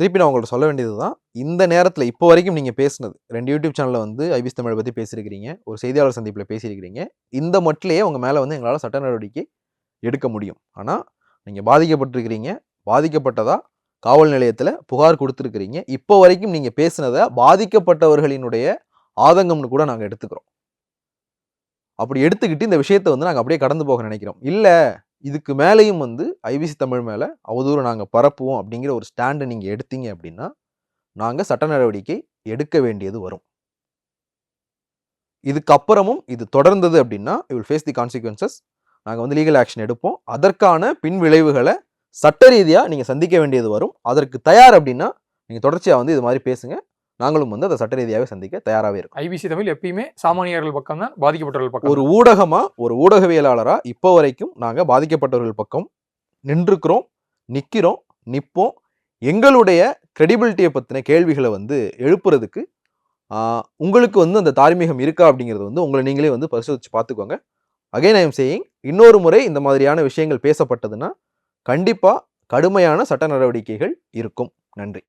திருப்பி நான் உங்கள்ட்ட சொல்ல வேண்டியது தான் இந்த நேரத்தில் இப்போ வரைக்கும் நீங்கள் பேசினது ரெண்டு யூடியூப் சேனலில் வந்து ஐபிஎஸ் தமிழை பற்றி பேசியிருக்கிறீங்க ஒரு செய்தியாளர் சந்திப்பில் பேசியிருக்கிறீங்க இந்த மட்டிலேயே உங்கள் மேலே வந்து எங்களால் சட்ட நடவடிக்கை எடுக்க முடியும். ஆனால் நீங்கள் பாதிக்கப்பட்டிருக்கிறீங்க பாதிக்கப்பட்டதா காவல் நிலையத்தில் புகார் கொடுத்துருக்கிறீங்க இப்போ வரைக்கும் நீங்கள் பேசுனதை பாதிக்கப்பட்டவர்களினுடைய ஆதங்கம்னு கூட நாங்கள் எடுத்துக்கிறோம். அப்படி எடுத்துக்கிட்டு இந்த விஷயத்தை வந்து நாங்கள் அப்படியே கடந்து போக நினைக்கிறோம். இல்லை இதுக்கு மேலேயும் வந்து ஐபிசி தமிழ் மேலே அவதூறு நாங்கள் பரப்புவோம் அப்படிங்கிற ஒரு ஸ்டாண்டை நீங்கள் எடுத்தீங்க அப்படின்னா நாங்கள் சட்ட நடவடிக்கை எடுக்க வேண்டியது வரும். இதுக்கப்புறமும் இது தொடர்ந்தது அப்படின்னா வில் ஃபேஸ் தி கான்சிக்வன்சஸ் நாங்கள் வந்து லீகல் ஆக்ஷன் எடுப்போம். அதற்கான பின் விளைவுகளை சட்ட ரீதியாக நீங்கள் சந்திக்க வேண்டியது வரும். அதற்கு தயார் அப்படின்னா நீங்கள் தொடர்ச்சியாக வந்து இது மாதிரி பேசுங்கள் நாங்களும் வந்து அதை சட்ட ரீதியாகவே சந்திக்க தயாராகவே இருக்கோம். ஐபிசி தமிழ் எப்பயுமே சாமானியர்கள் பக்கம் தான் பாதிக்கப்பட்டவர்கள் பக்கம். ஒரு ஊடகமா ஒரு ஊடகவியலாளரா இப்போ வரைக்கும் நாங்க பாதிக்கப்பட்டவர்கள் பக்கம் நின்றுக்கிறோம் நிக்கிறோம் நிப்போம். எங்களுடைய கிரெடிபிலிட்டியை பத்தின கேள்விகளை வந்து எழுப்புறதுக்கு உங்களுக்கு வந்து அந்த தார்மீகம் இருக்கா அப்படிங்கிறது வந்து உங்களை நீங்களே வந்து பரிசோதிச்சு பார்த்துக்கோங்க. அகைன் ஐ எம் சேயிங் இன்னொரு முறை இந்த மாதிரியான விஷயங்கள் பேசப்பட்டதுன்னா கண்டிப்பா கடுமையான சட்ட நடவடிக்கைகள் இருக்கும். நன்றி.